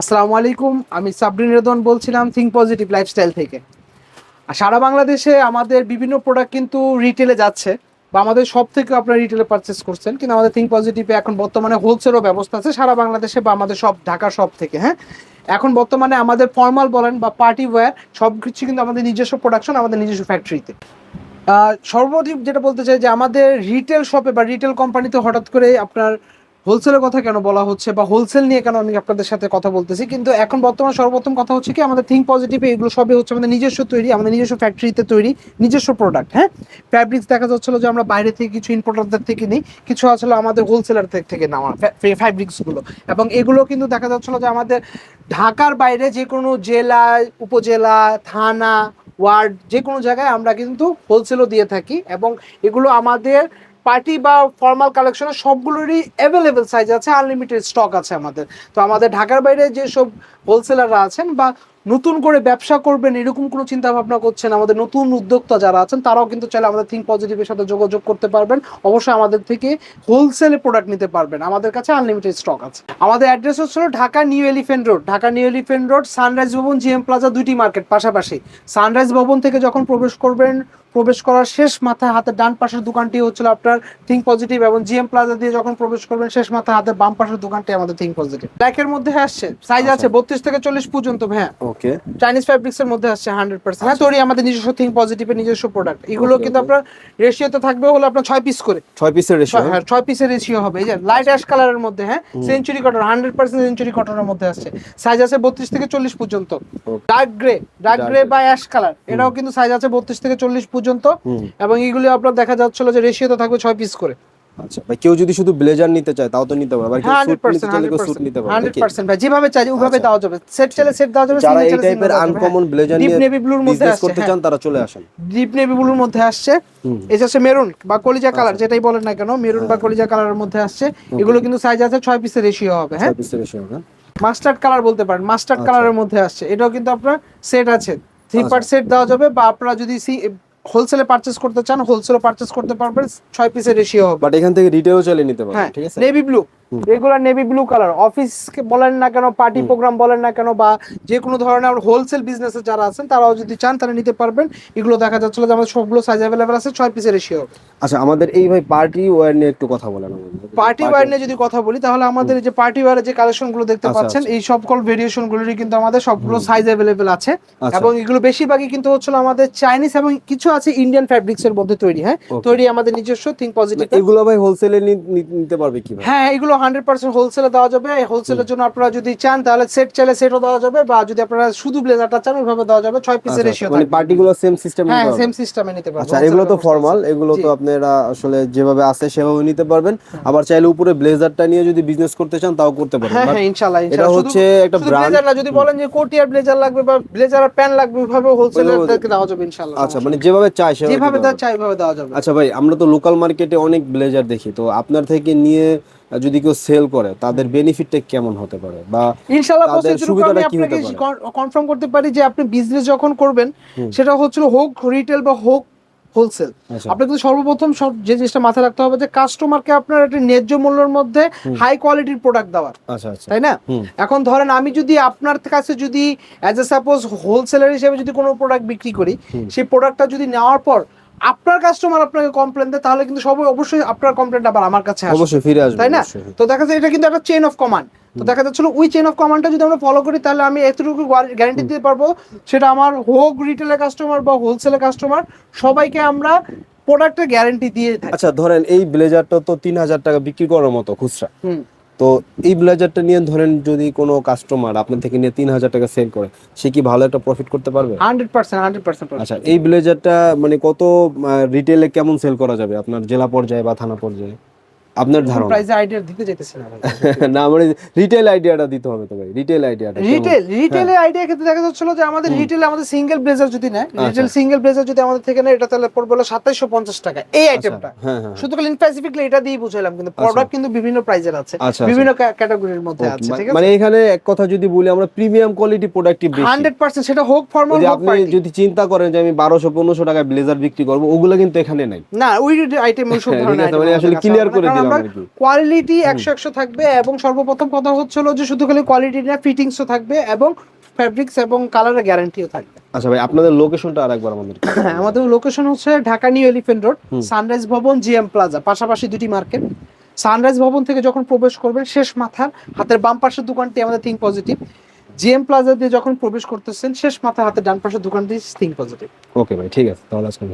আসসালামু আলাইকুম, আমি সাবরিন রেদন বলছিলাম থিঙ্ক পজিটিভ লাইফস্টাইল থেকে। আর সারা বাংলাদেশে আমাদের বিভিন্ন প্রোডাক্ট কিন্তু রিটেলে যাচ্ছে, বা আমাদের সব থেকে আপনারা রিটেলে পারচেস করছেন, কিন্তু আমাদের থিঙ্ক পজিটিভে এখন বর্তমানে হোলসেলও ব্যবস্থা আছে সারা বাংলাদেশে বা আমাদের সব ঢাকা সব থেকে হ্যাঁ? এখন বর্তমানে আমাদের ফর্মাল বলেন বা পার্টি ওয়্যার সব কিছু কিন্তু আমাদের নিজস্ব প্রোডাকশন আমাদের নিজস্ব ফ্যাক্টরিতে সর্বপ্রথম যেটা বলতে চাই যে আমাদের রিটেল শপে বা রিটেল কোম্পানিতে হঠাৎ করে আপনার হোলসেলের কথা কেন বলা হচ্ছে বা হোলসেল নিয়ে কেন আমি আপনাদের সাথে কথা বলতেছি? কিন্তু এখন বর্তমান সর্বপ্রথম কথা হচ্ছে কি, আমাদের থিঙ্ক পজিটিভে এগুলো সবই হচ্ছে আমাদের নিজস্ব তৈরি, আমাদের নিজস্ব ফ্যাক্টরিতে তৈরি, নিজস্ব প্রোডাক্ট হ্যাঁ? ফ্যাব্রিক্স দেখা যাচ্ছিল যে আমরা বাইরে থেকে কিছু ইম্পোর্টারদের থেকে নিই, কিছু আসলে আমাদের হোলসেলার থেকে নেওয়া ফ্যাব্রিক্সগুলো এবং এগুলো কিন্তু দেখা যাচ্ছিল যে আমাদের ঢাকার বাইরে যে কোনো জেলা, উপজেলা, থানা, ওয়ার্ড, যে কোনো জায়গায় আমরা কিন্তু হোলসেলও দিয়ে থাকি এবং এগুলো আমাদের পার্টি বা ফর্মাল কালেকশনের সবগুলোরই অ্যাভেলেবেল সাইজ আছে আনলিমিটেড স্টক আছে আমাদের। তো আমাদের ঢাকার বাইরে যেসব হোলসেলাররা আছেন বা নতুন করে ব্যবসা করবেন এরকম কোনো চিন্তা ভাবনা করছেন আমাদের নতুন উদ্যোক্তা যারা আছেন তারাও কিন্তু চাইলে আমাদের থিঙ্ক পজিটিভের সাথে যোগাযোগ করতে পারবেন। অবশ্যই আমাদের থেকে হোলসেলে প্রোডাক্ট নিতে পারবেন। আমাদের কাছে আনলিমিটেড স্টক আছে। আমাদের অ্যাড্রেস হচ্ছে Dhaka new elephant road Dhaka new elephant road sunrise ভবন জিএম প্লাজা দুইটি মার্কেট পাশাপাশি। সানরাইজ ভবন থেকে যখন প্রবেশ করবেন প্রবেশ করার শেষ মাথায় হাতের ডান পাশের দোকানটি হচ্ছিল আপনার থিঙ্ক পজিটিভ এবং জিএম প্লাজা দিয়ে যখন প্রবেশ করবেন শেষ মাথায় হাতের বাম পাশের দোকানটি আমাদের থিঙ্ক পজিটিভ ব্ল্যাকের মধ্যে আসছে। সাইজ আছে বত্রিশ থেকে চল্লিশ পর্যন্ত হ্যাঁ ওকে। চাইনিজ ফ্যাব্রিক্স এর মধ্যে আসছে হান্ড্রেড পার্সেন্ট হ্যাঁ তৈরি আমাদের নিজস্ব থিঙ্ক পজিটিভের নিজস্ব প্রোডাক্ট এগুলো কিন্তু. আপনার রেশিওতে থাকবে হলো আপনার ছয় পিস করে। ছয় পিসের রেশিও হ্যাঁ ছয় পিসের রেশিও হবে। এই যে লাইট অ্যাশ কালারের মধ্যে হ্যাঁ century cotton hundred percent century কটনের মধ্যে আসছে। সাইজ আছে বত্রিশ থেকে চল্লিশ পর্যন্ত। ডার্ক গ্রে ডার্ক গ্রে বা অ্যাশ কালার এটাও কিন্তু সাইজ আছে বত্রিশ থেকে চল্লিশ পর্যন্ত। এবং এগুলি আপনার দেখা যাচ্ছিল যে রেশিওতে থাকবে ছয় পিস করে। আচ্ছা ভাই কেউ যদি শুধু ব্লেজার নিতে চায় তাও তো নিতে পারবে কেউ হ্যাঁ স্যুট নিতে চাইলে কেউ স্যুট নিতে পারবে হান্ড্রেড নাকি? পার্সেন্ট ভাই যেভাবে চাই ওভাবে আচ্ছা। দেওয়া যাবে সেট চাইলে সেট দেওয়া যাবে যারা এই টাইপের আনকমন ব্লেজার ডিপ নেভি ব্লুর মধ্যে আসছে করতে হ্যাঁ। চান তারা চলে আসেন ডিপ নেভি ব্লুর মধ্যে আসছে। এটা হচ্ছে মেরুন বা কলিজা কালার আচ্ছা। যেটাই বলেন না কেন মেরুন বা হ্যাঁ। কলিজা কালারের মধ্যে আসছে এগুলো কিন্তু সাইজ আছে ছয় পিসের রেশিও হবে হ্যাঁ ছয় পিসের রেশিও হ্যাঁ মাস্টার্ড কালার বলতে পারেন মাস্টার্ড আচ্ছা। কালারের মধ্যে আসছে এটাও কিন্তু আপনার সেট আছে থ্রি। পার্ট সেট দেওয়া যাবে বা আপনারা যদি হোলসেলে পারচেস করতে চান হোলসেলে পারচেস করতে পারবেন ছয় পিসের রেশিও হবে। বাট এখান থেকে রিটেলও চলে নিতে পারবেন হ্যাঁ ঠিক আছে? Navy blue regular navy blue colour অফিসকে বলেন না কেন পার্টি প্রোগ্রাম বলেন না কেন বা যে কোনো ধরনের হোলসেল বিজনেসে যারা আছেন তারাও যদি চান তারা নিতে পারবেন। এগুলো দেখা যাচ্ছিল যে আমাদের সবগুলো সাইজ অ্যাভেলেবেল আছে ছয় পিসের রেশিও আচ্ছা আমাদের এই ভাই পার্টি ওয়্যার নিয়ে একটু কথা বলেন পার্টি ওয়্যার নিয়ে যদি কথা বলি তাহলে আমাদের যে পার্টি ওয়্যারের যে কালেকশনগুলো দেখতে আচ্ছা, পাচ্ছেন এই সকল ভেরিয়েশন গুলোরই কিন্তু আমাদের সবগুলো সাইজ অ্যাভেলেবেল আছে। আচ্ছা। এবং এগুলো বেশিরভাগই কিন্তু হচ্ছিল আমাদের চাইনিজ এবং কিছু আছে ইন্ডিয়ান ফ্যাব্রিক্স এর মধ্যে তৈরি হ্যাঁ? তৈরি আমাদের নিজস্ব থিঙ্ক পজিটিভ এগুলো ভাই হোলসেলে নিতে পারবে কি হ্যাঁ এগুলো হান্ড্রেড পার্সেন্ট হোলসেলে দেওয়া যাবে। হোলসেলের জন্য আপনারা যদি চান তাহলে সেট চাইলে সেটও দেওয়া যাবে বা যদি আপনারা শুধু ব্লেজারটা চান ওইভাবে দেওয়া যাবে। ছয় পিসের আচ্ছা, রেশিও মানে পার্টিগুলো সেম সিস্টেম হ্যাঁ সেম সিস্টেমে নিতে পারবেন। আচ্ছা এগুলো তো ফর্মাল এগুলো তো আপনারা আসলে যেভাবে আছে সেভাবে নিতে পারবেন। আবার চাইলে উপরে ব্লেজারটা নিয়ে যদি বিজনেস করতে চান তাও করতে পারবেন। হ্যাঁ হ্যাঁ ইনশাআল্লাহ এটা হচ্ছে একটা ব্র্যান্ড ব্লেজার না যদি বলেন যে কোটিয়ার ব্লেজার লাগবে বা ব্লেজার আর প্যান্ট লাগবে ওইভাবে হোলসেলারদেরকে দেওয়া যাবে ইনশাআল্লাহ। আচ্ছা মানে যেভাবে চাই সেভাবে যেভাবে। চাই ওইভাবে দেওয়া যাবে। আচ্ছা ভাই আমরা তো লোকাল মার্কেটে অনেক ব্লেজার দেখি। তো আপনার থেকে নিয়ে যদি কেউ সেল করে তাদের বেনিফিটটা কেমন হতে পারে? বা ইনশাআল্লাহ তাদের সুবিধাটা কি হতে পারে? কনফার্ম করতে পারি যে আপনি বিজনেস যখন করবেন সেটা হচ্ছিল হোক রিটেল বা হোক হোলসেল আচ্ছা। আপনি কিন্তু সর্বপ্রথম সব যে জিনিসটা মাথায় রাখতে হবে যে কাস্টমারকে আপনার একটা ন্যায্য মূল্যের মধ্যে হাই কোয়ালিটির প্রোডাক্ট দেওয়ার। আচ্ছা আচ্ছা। তাই না? এখন ধরেন আমি যদি আপনার কাছে যদি অ্যাজ এ সাপোজ হোলসেলার হিসেবে যদি কোনো প্রোডাক্ট বিক্রি করি। সেই প্রোডাক্টটা যদি নেওয়ার পর আপনার কাস্টমার আপনাকে কমপ্লেন দেয় তাহলে কিন্তু সবাই অবশ্যই আপনার কমপ্লেনটা আবার আমার কাছে অবশ্যই ফিরে আসবে তাই না? তো দেখা যায় এটা কিন্তু একটা চেন অফ কমান্ড তো দেখা যাচ্ছিল ওই চেন অফ কমান্ডটা যদি আমরা ফলো করি তাহলে আমি এতটুকু গ্যারান্টি দিতে পারব সেটা আমার হোক রিটেলের কাস্টমার বা হোলসেলের কাস্টমার সবাইকে আমরা প্রোডাক্টের গ্যারান্টি দিয়ে থাকি। আচ্ছা ধরেন এই ব্লেজারটা তো তিন হাজার টাকা বিক্রি করার মতো খুচরা। হুম। তো এই ব্লেজারটা নিয়ে ধরেন যদি কোনো কাস্টমার আপনার থেকে নিয়ে তিন হাজার টাকা সেল করে সে কি ভালো একটা প্রফিট করতে পারবে? হান্ড্রেড পার্সেন্ট হান্ড্রেড পার্সেন্ট আচ্ছা এই ব্লেজারটা মানে কত রিটেলে কেমন সেল করা যাবে আপনার জেলা পর্যায়ে বা থানা পর্যায়ে? আপনার ধারণা? প্রাইসে আইডিয়া দিতে না মানে রিটেল আইডিয়াটা দিতে হবে তো ভাই রিটেল আইডিয়াটা রিটেল রিটেলের আইডিয়া ক্ষেত্রে দেখা যাচ্ছিল যে আমাদের রিটেলে আমাদের সিঙ্গেল ব্লেজার যদি নেয় রিটেল সিঙ্গেল ব্লেজার যদি আমাদের থেকে নেয় এটা তাহলে পড়বে হলো সাতাইশশো পঞ্চাশ টাকা এই আইটেমটা হ্যাঁ হ্যাঁ শুধু খালি স্পেসিফিকলি এটা দিয়ে বুঝাইলাম কিন্তু প্রোডাক্ট কিন্তু বিভিন্ন প্রাইজের আছে আচ্ছা, বিভিন্ন ক্যাটাগরির মধ্যে আছে ঠিক আছে? মানে এখানে এক কথা যদি বলি আমরা প্রিমিয়াম কোয়ালিটি প্রোডাক্টই বেশি। হান্ড্রেড পার্সেন্ট সেটা হোক ফর্মাল হোক আপনি যদি চিন্তা করেন যে আমি বারোশো পনেরোশো টাকায় ব্লেজার বিক্রি করব ওগুলো কিন্তু এখানে নাই। না ওই আইটেম ওই সব ধরনের মানে আসলে না, করে আমরা কোয়ালিটি একশো একশো থাকবে এবং সর্বপ্রথম কথা হচ্ছে হলো যে শুধু খালি কোয়ালিটি না ফিটিংসও থাকবে এবং ফ্যাব্রিক্স এবং কালারের গ্যারান্টিও থাকবে। আচ্ছা ভাই আপনাদের লোকেশনটা আরেকবার আমাদের আমাদের লোকেশন হচ্ছে Dhaka new elephant road sunrise ভবন জিএম প্লাজা পাশাপাশি দুটি মার্কেট। সানরাইজ ভবন থেকে যখন প্রবেশ করবেন শেষ মাথার হাতের বাম পাশের দোকানটি আমাদের থিঙ্ক পজিটিভ জিএম প্লাজা দিয়ে যখন প্রবেশ করতেছেন শেষ মাথার হাতের ডান পাশের দোকানটি থিঙ্ক পজিটিভ ওকে ভাই ঠিক আছে তাহলে আজকে